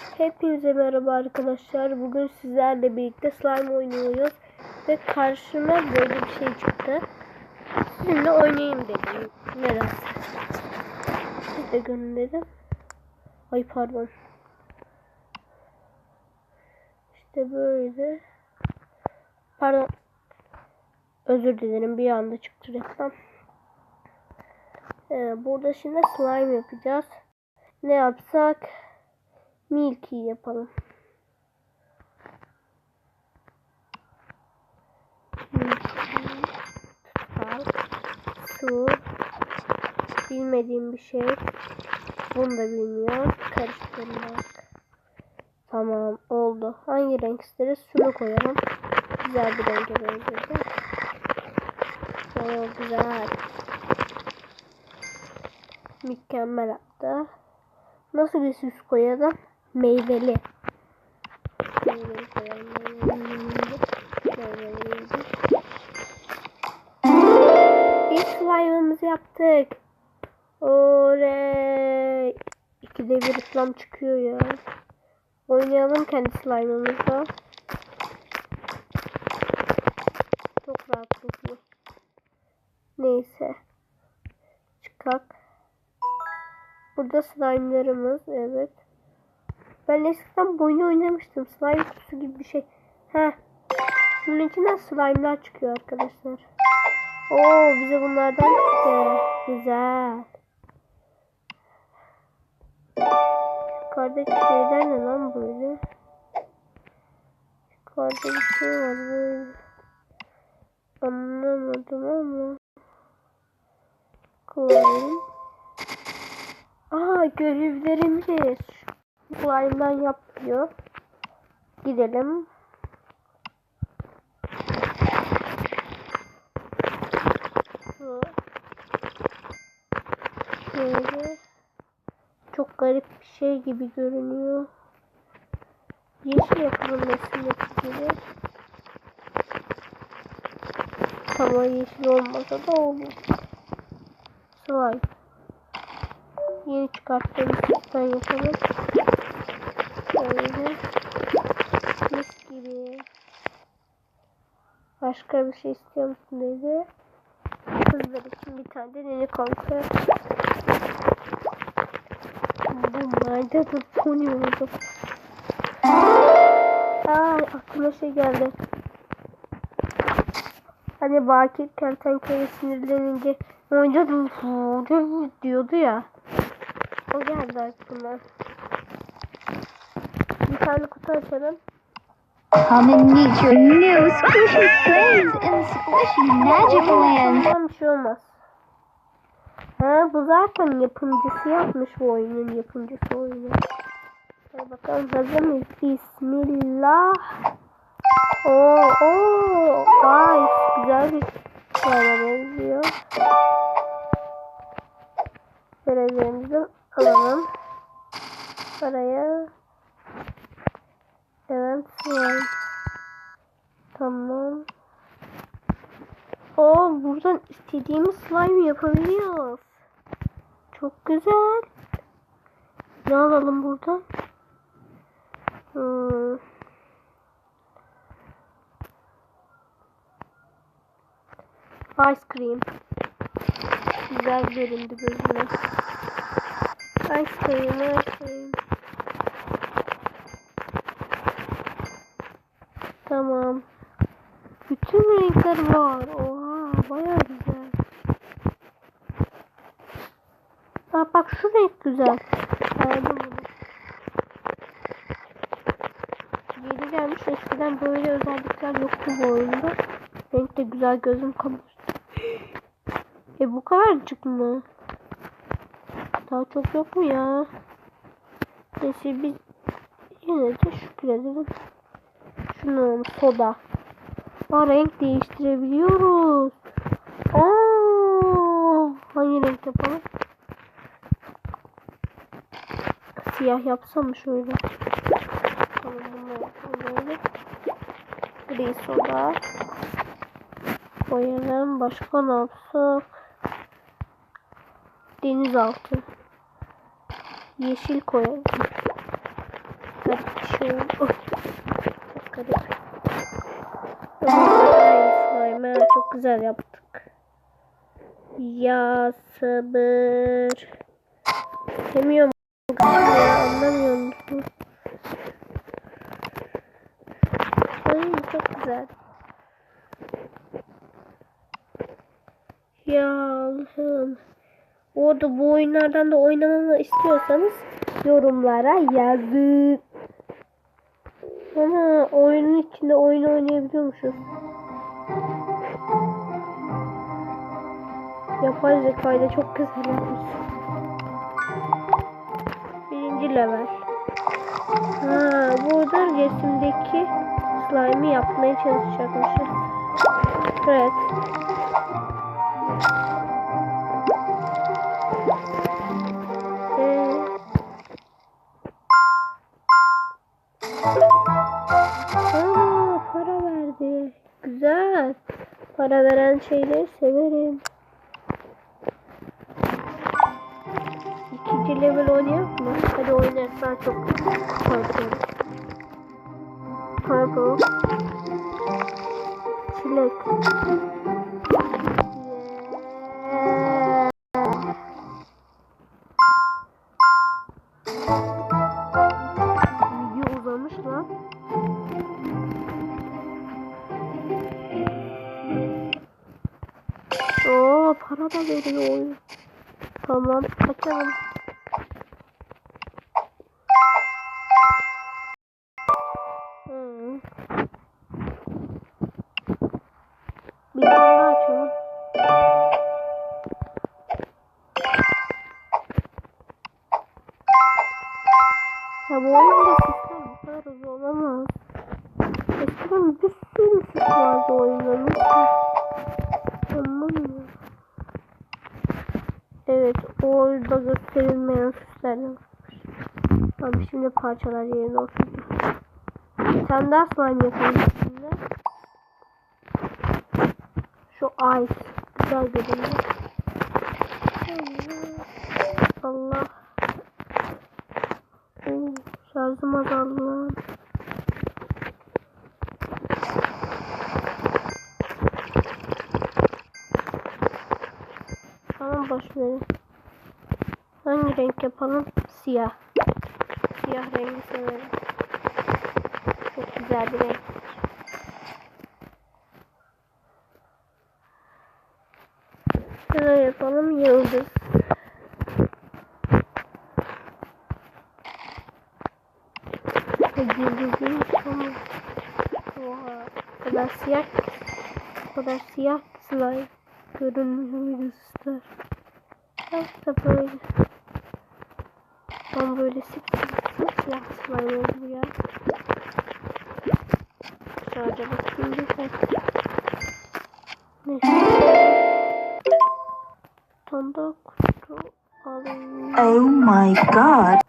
Hepinize merhaba arkadaşlar. Bugün sizlerle birlikte slime oynuyoruz. Ve karşıma böyle bir şey çıktı. Sizinle oynayayım dedim. Biraz. Siz de görün dedim. Ay pardon. İşte böyle. Pardon. Özür dilerim bir anda çıktı reklam. Ee, burada şimdi slime yapacağız. Ne yapsak? Milky yapalım. Su, bilmediğim bir şey. Bunu da bilmiyorum. Karıştırmak. Tamam oldu. Hangi renk isteriz? Şunu koyalım. Güzel bir renge benzedim. Oo güzel. Mükemmel hatta. Nasıl bir süs koyalım? Meyveli. Meyveli. İlk slime'ımızı yaptık. Oley. İkide bir reklam çıkıyor ya. Oynayalım kendi slime'ımızla. Çok rahatlıklı. Neyse. Çıkak. Burada slime'larımız. Evet. Ben eskiden bu oyunu oynamıştım. Slime kutusu gibi bir şey. Heh. Bunun içinden slime'lar çıkıyor arkadaşlar. Oo bize bunlardan çıktı. Güzel. Yukarıdaki şeyler ne lan böyle? Yukarıda bir şey var böyle. Anlamadım ama. Koyayım. Aa görevlerimiz. Slime'dan yapıyor. Gidelim. Şu. Şöyle. Çok garip bir şey gibi görünüyor. Yeşil resimdeki gibi. Tamam yeşil olmasa da olur. Slime. Yeni çıkarttığımız sütten yapalım. Böyle. Mis gibi. Başka bir şey istiyor musun dedi. Kızlar için bir tane de nene kontrol. Bunlar da pony oldu. Aa aklıma şey geldi. Hani Bakir kertenkele sinirlenince oyunca diyordu ya. O geldi aklıma. Tane kutu açalım. Come and meet your new squishy friends in Squishy Magic Land. Tamam şey olmaz. Ha bu zaten yapımcısı yapmış bu oyunun yapımcısı oyunu. Hadi bakalım hazır mıyız? Bismillah. Oo, oo, vay güzel bir şeye benziyor. Görevlerimizi alalım. Paraya. Evet, slime. Tamam. Oo, buradan istediğimiz slime yapabiliyoruz. Çok güzel. Ne alalım buradan? Hmm. Ice cream. Güzel göründü gözüme. Ice cream, ice cream. Tamam. Bütün renkler var. Oha baya güzel. Aa, bak şu renk güzel. Beğendim bunu. Yeni gelmiş eskiden böyle özellikler yoktu bu oyunda. Renk de güzel gözüm kamaştı. E bu kadarcık mı? Daha çok yok mu ya? Neyse biz yine de şükredelim. Şunu soda. Aa, renk değiştirebiliyoruz. Aa, hangi renk yapalım? Siyah yapsam şöyle? Tamam bunu yapalım. Gri soda. Koyalım. Başka ne yapsak? Denizaltı. Yeşil koyalım. Oy. Çok garip. Güzel yaptık. Ya sabır. Demiyorum ya anlamıyor musun? Ay çok güzel. Ya Allah'ım. Orada bu oyunlardan da oynamamı istiyorsanız yorumlara yazın. Ama oyunun içinde oyun oynayabiliyormuşuz. Yapay zekayla çok güzel yapmış. Birinci level. Ha, burada resimdeki slime'ı yapmaya çalışacakmışız. Evet. Ee, para verdi. Güzel. Para veren şeyleri severim. İkinci level oynayalım mı? Hadi oynayalım. Ben çok korkuyorum. Purple. Çilek. Yeah. Video uzamış lan. Para da veriyor. Tamam kaçalım. Evet orada gösterilmeyen süslerden. Tamam şimdi parçalar yerine oturdu. Tane daha slime yapalım şimdi. Şu ice güzel görünüyor. Allah. Oo, şarjım azaldı lan. Verin. Hangi renk yapalım? Siyah. Siyah rengi severim. Çok güzel bir renk. Şöyle yapalım yıldız. Yıldızın sonu. Oha. O kadar siyah. O kadar siyah slime. Görünmüyor yıldızlar. İşte böyle. Ben böyle sık sık sık siyah slime oldu bu ya. Şöyle bakayım bir dakika. Neyse. Tonda kutu alayım. Oh my god.